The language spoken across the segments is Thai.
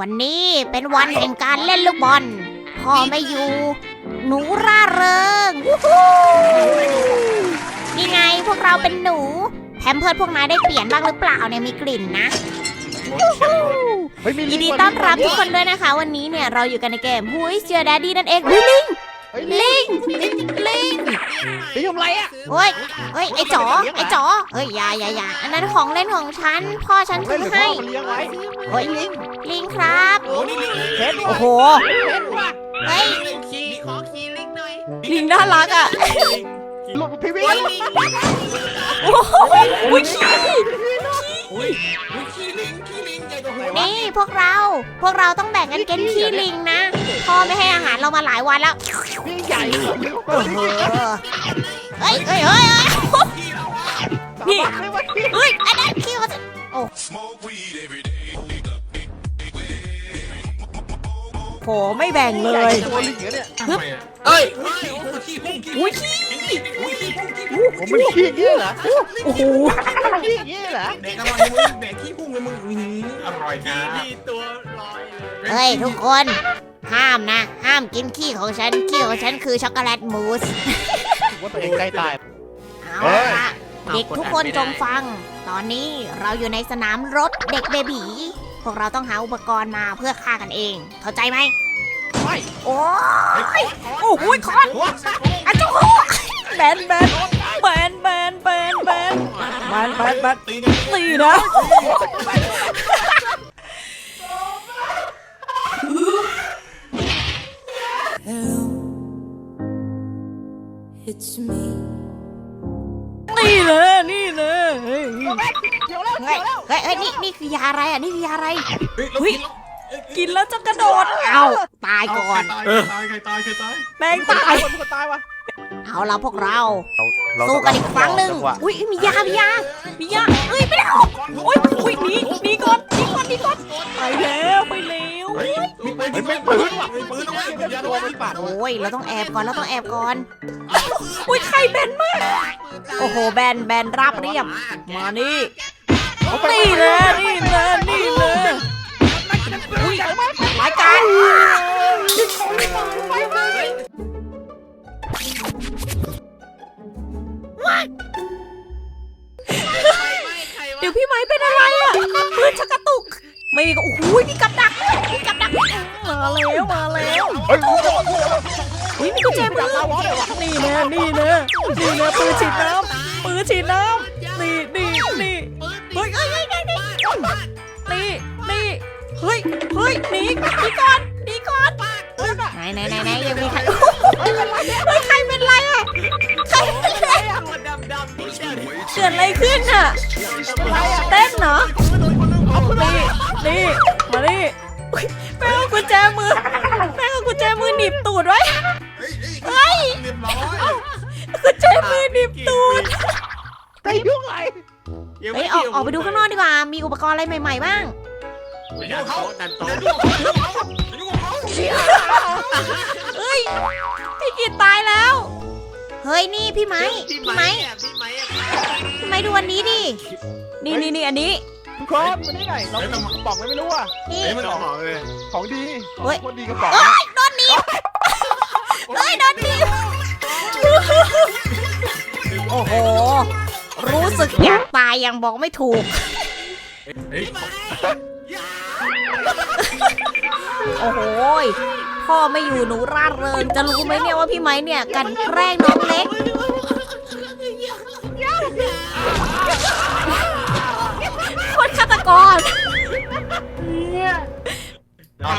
วันนี้เป็นวันแห่งการเล่นลูกบอล พ่อไม่อยู่ หนูร่าเริงวู้ฮู้นี่ไงพวกเราเป็นหนูแถมเพื่อนพวกนายได้เปลี่ยนบ้างหรือเปล่าเนี่ยมีกลิ่นนะเฮ้ยมียินดีลิงต้อนรับทุกคนด้วยนะคะ วันนี้เนี่ยเราอยู่กันในเกมฮุยเชียร์แดดดี้นั่นเองอุ๊ยลิงเฮ้ย ลิงลิงลิงลิงทำไรอะเฮ้ยเฮ้ยไอ้จ๋อไอ้จ๋อเฮ้ยอย่าอย่าอย่าอันนั้นของเล่นของฉันพ่อฉันซื้อให้เลี้ยงไว้เฮ้ยลิงลิงครับโอ้นี่ลิงเพชรโอ้โหเฮ้ยลิงขี่ขอขี่ลิงหน่อยลิงน่ารักอะลุดพี่วิโอ้โหขี้นี่พวกเราพวกเราต้องแบ่งกันเก็นขี้ลิงนะ พ่อไม่ให้อาหารเรามาหลายวันแล้ว พี่ใหญ่เออเฮ้ยเฮ้ยเฮ้ยเฮ้ยขี่เราอะนี่ ไม่ว่าพี่เฮ้ยอันนั้นขี้เขาจะ Smoke weed every day. โหไม่แบ่งเลยตัวลิงเหรอเนี่ยเอ้ยเฮ้ยโอ้ขี่พุ่งขี่อุ้ยอุ้ยขี่พุ่งขี่พุ่งผมมันขี้อย่างเงี้ยเหรอโอ้โหขี้อย่างเงี้ยเหรอเด็กอร่อยมึงแบกขี้พุ่งเลยมึงอื้อหืออร่อยนะขี่ตัวลอยเลยเฮ้ยทุกคน ห้ามนะ ห้ามกินขี้ของฉัน ขี้ของฉันคือช็อกโกแลตมูส ว่าตัวเองใกล้ตาย เอาเฮ้ยละเด็กทุกคนจงฟัง ตอนนี้เราอยู่ในสนามรถเด็กเบบีพวกเราต้องหาอุปกรณ์มาเพื่อฆ่ากันเอง เข้าใจไหมไม่โอ้เฮ้ยยโอ้โหคอนอะจุ๊แบนแบนแบนแบนแบนแบนแบนแบนแบนตีกันตีนะ นี่เลยนี่เลยเฮ้ยเดี๋ยวแล้วเฮ้เดี๋ยยวแล้วเฮ้ยเฮ้ยนี่นี่คือยาอะไรอะนี่คือยาอะไร เฮ้ยเฮ้ยกินแล้วจะกระโดดเอาตายก่อนตายตายใครตายใครตายแม่งคนตาตายยคนคนตายวะเอาละพวกเราสู้กันอีกครั้งหนึ่งอุ้ยมียามียามียาเอ้ยไม่ได้เอาโอ้ยอุ้ยหนีหนีก่อนหนีก่อนหนีก่อนไปแล้วไปแล้วเฮ้ยมีปืนเฮ้ยไม่ปืนว่ะมีปืนด้วยเดี๋ยวมียาตัด้ววยมันปาดโอ้ยเราต้องแอบก่อนเราต้องแอบก่อน อุ้ยไข่แบนมาก โอ้โห แบนแบนราบเรียบ มานี่ นี่เลยนี่เลยนี่เลยอุ้ยรายการเดี๋ยวพี่ไม้เป็นอะไรอะปืนชักกระตุก ไม่มีก็โอ้โหมีกับดักมีกับดัก มาแล้ว มาแล้วเฮ้ย อุ้ยมีกุญแจมือตาวอเลยวะนี่นะนี่นะนี่นะปืนฉีดน้ำปืนฉีดน้ำนี่นี่นี่เฮ้ยเฮ้ยเฮ้ยเฮ้ยนี่นี่เฮ้ยเฮ้ยหนีหนีก่อนหนีก่อนไหนไหนไหนไหนยังมีใคร เฮ้ยออกออกไปดูข้างนอกดีกว่า มีอุปกรณ์อะไรใหม่ ๆ บ้างอย่าเขาดันโต๊ะอย่ายุ่งกับเขาอย่ายุ่งกับเขาเฮ้ย พี่กิตตายแล้ว เฮ้ยนี่พี่ไม้พี่ไม้พี่ไม้อะพี่ไม้ดูอันนี้ดิ นี่นี่นี่อันนี้ ทุกคนมาได้ไหนเรากระป๋องไม่รู้อะ นี่ เฮ้ยมันออกเลยของดีเฮ้ย คนดีกระป๋องเฮ้ยโดนหนีบเฮ้ยโดนหนีบโอ้โห รู้สึกอยากตายยังบอกไม่ถูก เฮ้ยโอ้โหยพ่อไม่อยู่หนูร่าเริง จะรู้ไหมเนี่ยว่าพี่ไม้เนี่ยกลันแกล้งน้องเล็ก คนฆาตกร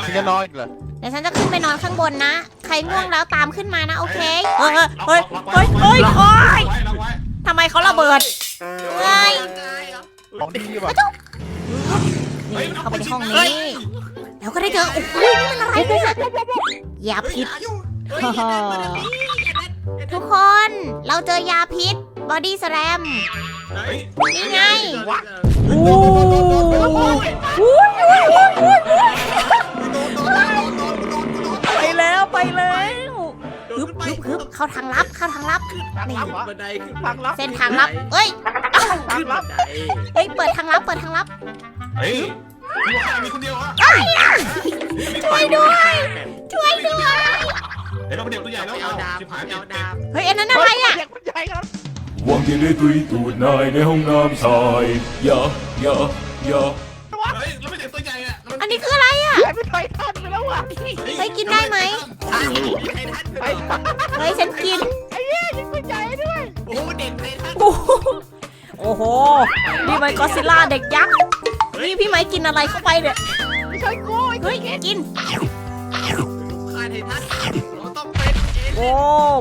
ฉันจะนอนอีกเหรอเดี๋ยวฉันจะขึ้นไปนอนข้างบนนะ ใครง่วงแล้วตามขึ้นมานะ โอเค เฮ้ย เฮ้ย เฮ้ย เฮ้ยโอ้ย ไว้เราไว้ทำไมเขาระเบิด เฮ้ย ของดีว่ะนี่เข้าไปในห้องนี้ แล้วก็ได้เจอโอ้โหนี่มันอะไรเนี่ยยาพิษ ทุกคนเราเจอยาพิษบอดี้สแลม นี่ไง โอ้โหไปแล้วไปแล้ว ฮึบฮึบฮึบเข้าทางลับเข้าทางลับ ทางลับวะบันไดขึ้นทางลับเส้นทางลับ เอ้ยทางลับบันไดเอ้ย เปิดทางลับ เปิดทางลับ เฮ้ยมีใครมีคนเดียวเหรอช่วยด้วย ช่วยด้วยเฮ้ยเราเป็นเด็กตัวใหญ่แล้วเอาดาบชิบหายเอาดาบเฮ้ยอันนั้นอะไรอะ เด็กมันใหญ่ครับหวังที่ได้ตุยตูดนายในห้องน้ำชายอย่าอย่าอย่าเฮ้ยเราเป็นเด็กตัวใหญ่อะอันนี้คืออะไรอะหายไปไททันไปแล้วอะเฮ้ยกินได้ไหมใช่มี ไททันไอ้เฮ้ยฉันกินไอ้เหี้ยยังไม่ใหญ่ด้วยโอ้โหเด็กไททันโอ้โหโอ้โห นี่มันก็อดซิลล่าเด็กยักษ์ นี่พี่ไม้กินอะไรเข้าไปเนี่ยไม่ใช่กูไอ้เฮ้ยกินฆ่าไททันเราต้องเป็นเอโอ้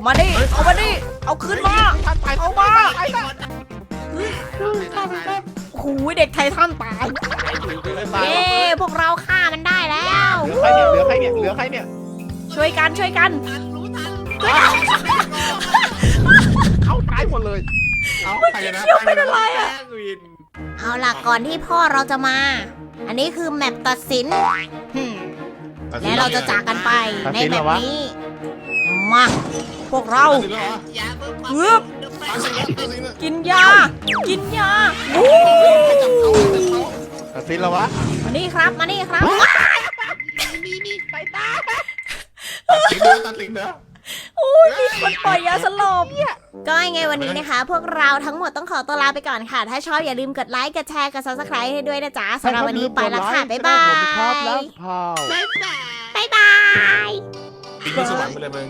มาดิ เอามาดิ เอาขึ้นมาทันไปเอามาไอ้ทันโอ้โหเด็กไททันตาย เย้ พวกเราฆ่ามันได้แล้ว เหลือใครเนี่ยเหลือใครเนี่ยเหลือใครเนี่ย ช่วยกันช่วยกันทันรู้ทันเขาตายหมดเลยเอาใครนะเคี้ยวเป็นอะไรอะแป้งวินเอาล่ะก่อนที่พ่อเราจะมา อันนี้คือแมปตัดสินหึ่มและเราจะจากกันไปในแบบนี้ มาพวกเรา ตัดสินแล้วเหรออย่าเพิ่งเฮือบตัดสินแล้วตัดสินแล้วกินยา กินยาวู้ตัดสินแล้ววะมานี่ครับมานี่ครับนี่นี่ตั ดสินแล้วตัดสินแล้วโอ้ยมีคนปล่อยยาสลบก็ยังไงวันนี้นะคะ พวกเราทั้งหมดต้องขอตัวลาไปก่อนค่ะ ถ้าชอบอย่าลืมกดไลค์ กดแชร์ กด subscribe ให้ด้วยนะจ๊ะสำหรับวันนี้ไปแล้วค่ะ บ๊ายบาสวัสดีครับยแล้วพาวบ๊ายบาย บ๊ายบาย ทิ้งที่สวรรค์ไปเลยมึง